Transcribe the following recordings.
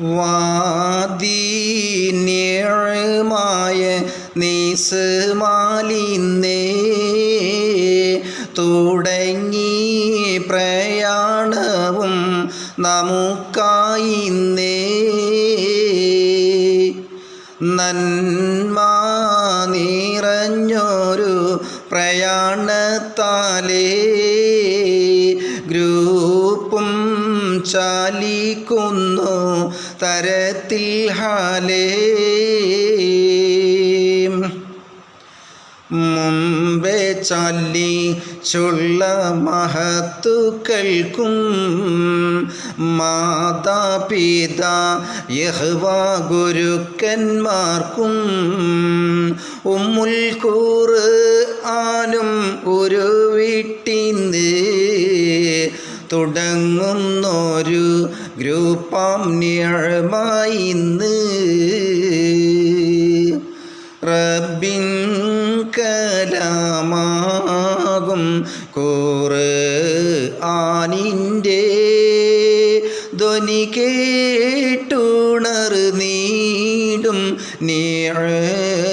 വാദീന്യമായ നീസുമാലിന്നേ തുടങ്ങി പ്രയാണവും നമുക്കായിന്നേ. നന്മ നിറഞ്ഞൊരു പ്രയാണത്താലേ ഗ്രൂപ്പും ചാലിക്കുന്നു തരത്തിൽ ഹാലേ. മുമ്പേ ചൊല്ലി ചുള്ള മഹത്തുക്കൾക്കും മാതാപിതാ യഹ്വ ഗുരുക്കന്മാർക്കും ഉമ്മുൽ കൂറ് ആനും ഒരു വീട്ടിന് തുടങ്ങുന്നൊരു ഗ്രൂപ്പാം നിഴമായിന്ന് റബ്ബിൻ കലാമാകും കൂറ് ആനിന്റെ ധ്വനി കേട്ടുണർ നീടും നിഴമായിന്നേ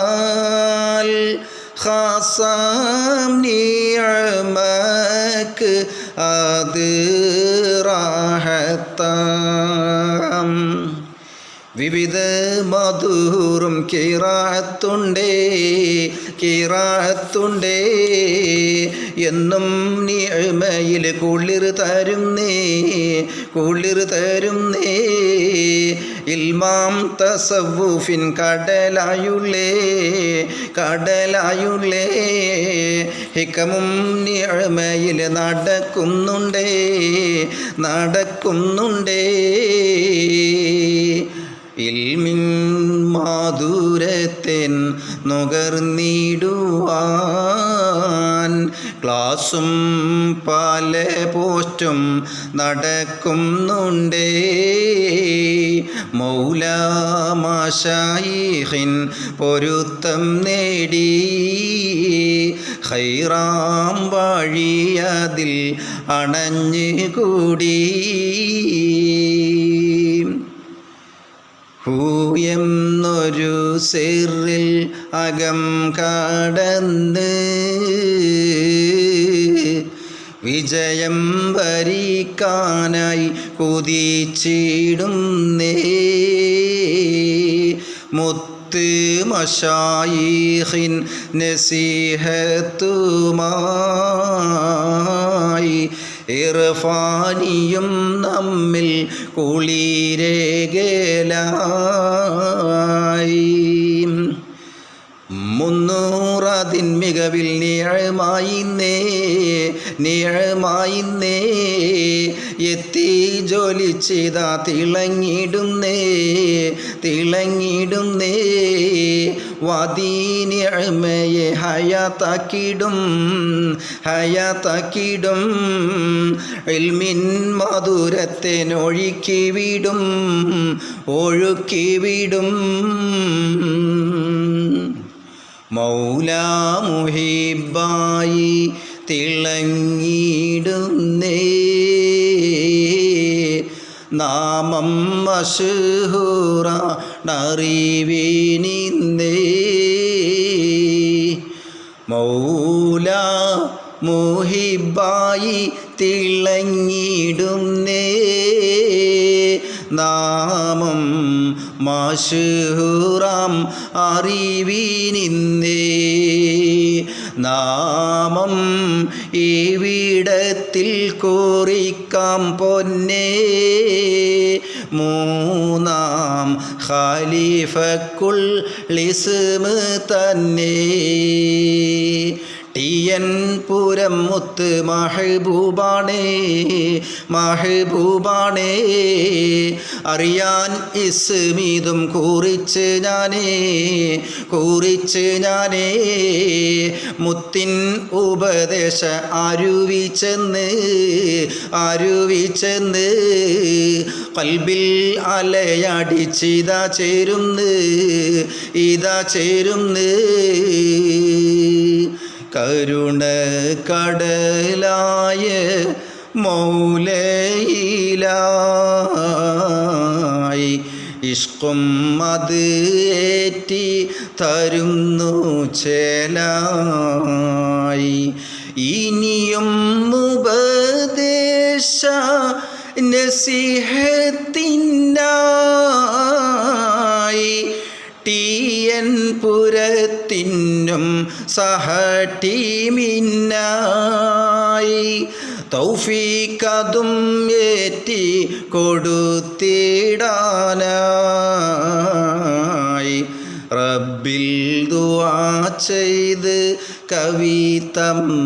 തിരുകരത്താൽ ഖാസാം നിയമക്ക് അത് റാഹത്താം വിവിധ മധുറും കീറാത്തുണ്ടേ കീറാത്തുണ്ടേ എന്നും നിയമയിൽ കുളിർ തരുന്നേ കുളിർ തരുന്നേ. ഇൽമാം തസവുഫിൻ കടലായുള്ളേ കടലായുള്ളേ. ഹിക്കമും നിഴമയിൽ നടക്കുന്നുണ്ടേ നടക്കുന്നുണ്ടേ. ഇൽമിൻ മാധുരത്തെൻ നുകർന്നിടുവാൻ. ക്ലാസും പല പോസ്റ്റും നടക്കുന്നുണ്ടേ. മൗലാമാഷായിഹിൻ പൊരുത്തം നേടി. ഹൈറാം വഴിയതിൽ അണഞ്ഞുകൂടി. ഹൂയെന്നൊരു സിറിൽ അകം കടന്ന് വിജയം വരിക്കാനായി കുതിച്ചിടുന്നേ മുത്ത് മഷായിഹിൻ നസീഹത്തുമായി ഇർഫാനിയും നമ്മിൽ കുളിരേകലായി. മുന്നൂറതിൻ മികവിൽ നിഴമായി നേ നിഴമായി നേ എത്തി ജോലി ചെയ്ത തിളങ്ങിടുന്നേ തിളങ്ങിടുന്നേ വാദീനിഴമയെ ഹയാത്താക്കിടും ഹയാത്താക്കിടും ഇൽമിൻ മധുരത്തിനൊഴുക്കി വിടും ഒഴുക്കി വിടും. മൗലാമുഹിബായി തിളങ്ങിയിടുന്നേ നാമം മഷൂറ അറിവിനിന്നേ മൗല മുഹിബായി തിളങ്ങിടുന്നേ നാമം മാഷുറാം അറിവിനിന്നേ നാമം ഇവിടത്തിൽ കോറിക്കാം പൊന്നേ. മൂന്നാം ഖാലിഫക്കുൾ ലിസ്മ തന്നെ. ടിയൻ പുരം മുത്ത് മഹബൂബാണേ മഹബൂബാണേ. അറിയാൻ ഇസ്മീതും കൂറിച്ച് ഞാനേ കൂറിച്ച് ഞാനേ. മുത്തിൻ ഉപദേശ അരുവി ചെന്ന് അരുവി ചെന്ന് കൽബിൽ അലയടിച്ചിതാ ചേരുന്ന് ഇതാ ചേരുന്ന്. കരുണ കടലായ മൗലയിലായി ഇഷ്കും അത് ഏറ്റി തരുന്നു ചേലായി. ഇനിയും ഉപദേശ നസിഹത്തിനായി പുരത്തിനും സഹടീമിന്നായി തൗഫീക്കതും ഏറ്റി കൊടുത്തിടാനായി. റബ്ബിൽ ദുവാ ചെയ്ത് കവിതമ്മത്തായി